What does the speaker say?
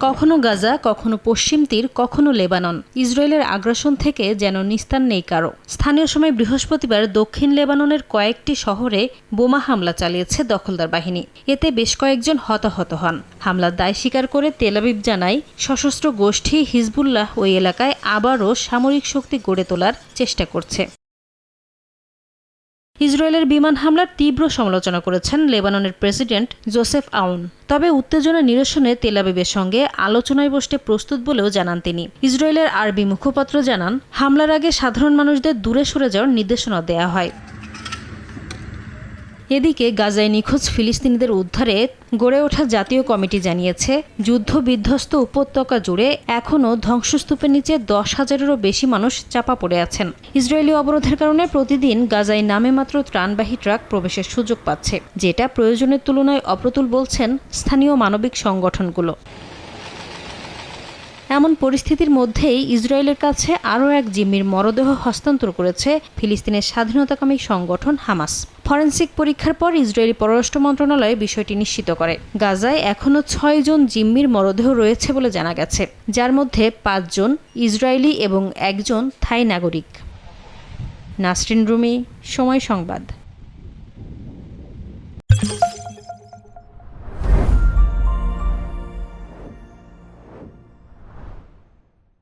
কখনো গাজা, কখনো পশ্চিম তীর, কখনো লেবানন। ইসরায়েলের আগ্রাসন থেকে যেন নিস্তার নেই কারও। স্থানীয় সময় বৃহস্পতিবার দক্ষিণ লেবাননের কয়েকটি শহরে বোমা হামলা চালিয়েছে দখলদার বাহিনী। এতে বেশ কয়েকজন হতাহত হন। হামলার দায় স্বীকার করে তেলাবিব জানায়, সশস্ত্র গোষ্ঠী হিজবুল্লাহ ওই এলাকায় আবারও সামরিক শক্তি গড়ে তোলার চেষ্টা করছে। ইসরায়েলের বিমান হামলার তীব্র সমালোচনা করেছেন লেবাননের প্রেসিডেন্ট জোসেফ আউন। তবে উত্তেজনা নিরসনে তেলাবিবের সঙ্গে আলোচনায় বসতে প্রস্তুত বলেও জানান তিনি। ইসরায়েলের আরবি মুখপাত্র জানান, হামলার আগে সাধারণ মানুষদের দূরে সরে যাওয়ার নির্দেশনা দেয়া হয়। এদিকে গাজায় নিখোঁজ ফিলিস্তিনিদের উদ্ধারে গড়ে ওঠা জাতীয় কমিটি জানিয়েছে, যুদ্ধ বিধ্বস্ত উপত্যকা জুড়ে এখনও ধ্বংসস্তূপের নিচে দশ হাজারেরও বেশি মানুষ চাপা পড়ে আছেন। ইসরায়েলি অবরোধের কারণে প্রতিদিন গাজায় নামে মাত্র ত্রাণবাহী ট্রাক প্রবেশের সুযোগ পাচ্ছে, যেটা প্রয়োজনের তুলনায় অপ্রতুল বলছেন স্থানীয় মানবিক সংগঠনগুলো। এমন পরিস্থিতির মধ্যেই ইসরায়েলের কাছে আরও এক জিম্মির মরদেহ হস্তান্তর করেছে ফিলিস্তিনের স্বাধীনতাকামী সংগঠন হামাস। ফরেন্সিক পরীক্ষার পর ইসরায়েলি পররাষ্ট্র মন্ত্রণালয় বিষয়টি নিশ্চিত করে। গাজায় এখনও ছয় জন জিম্মির মরদেহ রয়েছে বলে জানা গেছে, যার মধ্যে পাঁচজন ইসরায়েলি এবং একজন থাই নাগরিক। নাসরিন রুমি, সময় সংবাদ।